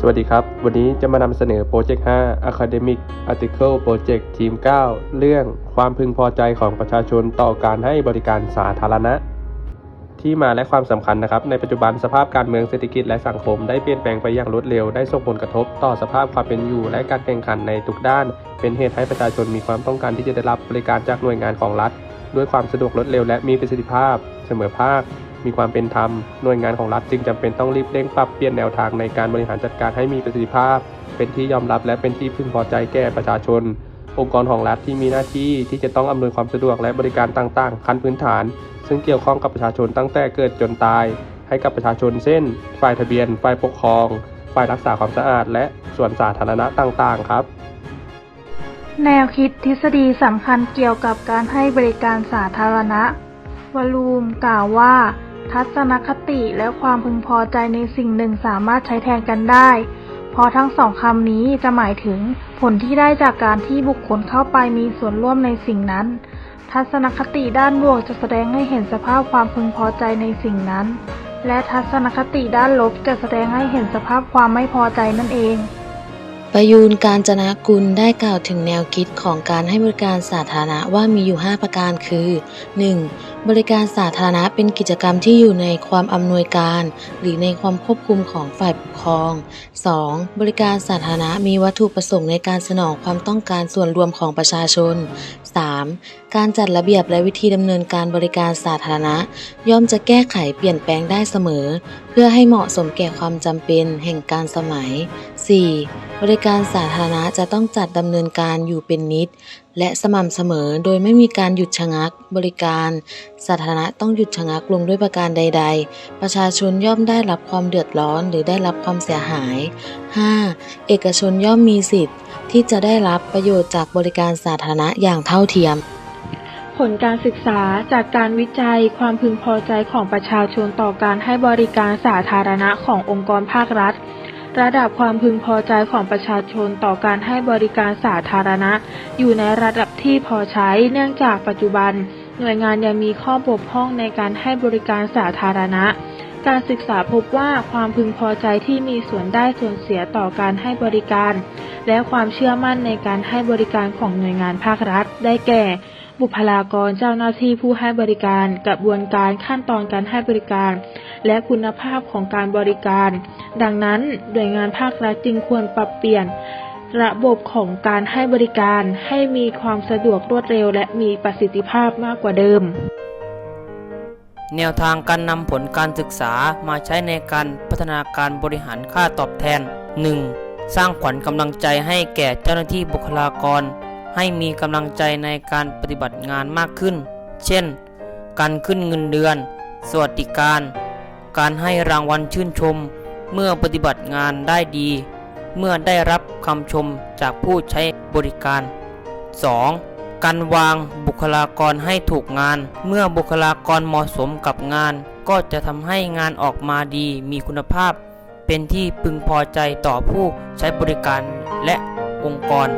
สวัสดีครับ วันนี้จะมานำเสนอโปรเจกต์ 5 Academic Article Project ทีม 9 เรื่องความพึงพอใจของประชาชนต่อการให้บริการสาธารณะ ที่มาและความสำคัญนะครับ ในปัจจุบันสภาพการเมืองเศรษฐกิจและสังคม ได้เปลี่ยนแปลงไปอย่างรวดเร็ว ได้ส่งผลกระทบต่อสภาพความเป็นอยู่ และการแข่งขันในทุกด้าน เป็นเหตุให้ประชาชนมีความต้องการที่จะได้รับบริการจากหน่วยงานของรัฐ ด้วยความสะดวกรวดเร็วและมีประสิทธิภาพเสมอภาค มีความเป็นธรรม หน่วยงานของรัฐจึงจำเป็นต้องรีบเร่งปรับเปลี่ยนแนวทางในการบริหารจัดการให้มีประสิทธิภาพ เป็นที่ยอมรับและเป็นที่พึงพอใจแก่ประชาชน องค์กรของรัฐที่มีหน้าที่ที่จะต้องอำนวยความสะดวกและบริการต่างๆ ขั้นพื้นฐาน ซึ่งเกี่ยวข้องกับประชาชนตั้งแต่เกิดจนตาย ให้กับประชาชนเช่น ฝ่ายทะเบียน ฝ่ายปกครอง ฝ่ายรักษาความสะอาด และส่วนสาธารณะต่างๆ ครับแนวคิดทฤษฎีสำคัญเกี่ยวกับการให้บริการสาธารณะ วลูมกล่าวว่า ทัศนคติและความพึงพอใจในสิ่งหนึ่งสามารถใช้แทนกันได้ เพราะทั้งสองคำนี้จะหมายถึงผลที่ได้จากการที่บุคคลเข้าไปมีส่วนร่วมในสิ่งนั้น ทัศนคติด้านบวกจะแสดงให้เห็นสภาพความพึงพอใจในสิ่งนั้น และทัศนคติด้านลบจะแสดงให้เห็นสภาพความไม่พอใจนั่นเอง ประยูนการจนะกุลได้กล่าวถึงแนวคิดของการให้บริการสาธารณะว่ามีอยู่ 5 ประการคือ 1. บริการสาธารณะเป็นกิจกรรมที่อยู่ในความอำนวยการ หรือในความควบคุมของฝ่ายปกครอง 2. บริการสาธารณะมีวัตถุประสงค์ในการสนองความต้องการส่วนรวมของประชาชน 3. การจัดระเบียบและวิธีดำเนินการบริการสาธารณะ ย่อมจะแก้ไขเปลี่ยนแปลงได้เสมอ เพื่อให้เหมาะสมแก่ความจำเป็นแห่งการสมัย 4. บริการสาธารณะจะต้องจัดดำเนินการอยู่เป็นนิด และสม่ำเสมอโดยไม่มีการหยุดชะงัก บริการสาธารณะต้องหยุดชะงักลงด้วยประการใด ๆ ประชาชนย่อมได้รับความเดือดร้อนหรือได้รับความเสียหาย 5. เอกชนย่อมมีสิทธิ์ ที่จะได้รับประโยชน์จากบริการสาธารณะอย่างเท่าเทียมผลการศึกษาจากการวิจัยความพึงพอใจของประชาชนต่อการให้บริการสาธารณะขององค์กรภาครัฐ ระดับความพึงพอใจของประชาชนต่อการให้บริการสาธารณะ อยู่ในระดับที่พอใช้ เนื่องจากปัจจุบัน หน่วยงานยังมีข้อบกพร่องในการให้บริการสาธารณะ การศึกษาพบว่าความพึงพอใจที่มีส่วนได้ส่วนเสียต่อการให้บริการ และความเชื่อมั่นในการให้บริการของหน่วยงานภาครัฐ ได้แก่ บุคลากรเจ้าหน้าที่ผู้ให้บริการ กระบวนการขั้นตอนการให้บริการ และคุณภาพของการบริการ ดังนั้นหน่วยงานภาครัฐจึงควรปรับเปลี่ยน ระบบของการให้บริการให้มีความสะดวกรวดเร็ว และมีประสิทธิภาพมากกว่าเดิม แนวทางการนำผลการศึกษามาใช้ในการพัฒนาการบริหารค่าตอบแทน 1. สร้างขวัญกำลังใจให้แก่เจ้าหน้าที่บุคลากร ให้มีกำลังใจในการปฏิบัติงานมากขึ้น เช่น การขึ้นเงินเดือน สวัสดิการ การให้รางวัลชื่นชม เมื่อปฏิบัติงานได้ดี เมื่อได้รับคำชมจากผู้ใช้บริการ 2. การวางบุคลากรให้ถูกงาน เมื่อบุคลากรเหมาะสมกับงาน ก็จะทำให้งานออกมาดีมีคุณภาพ เป็นที่พึงพอใจต่อผู้ใช้บริการและองค์กร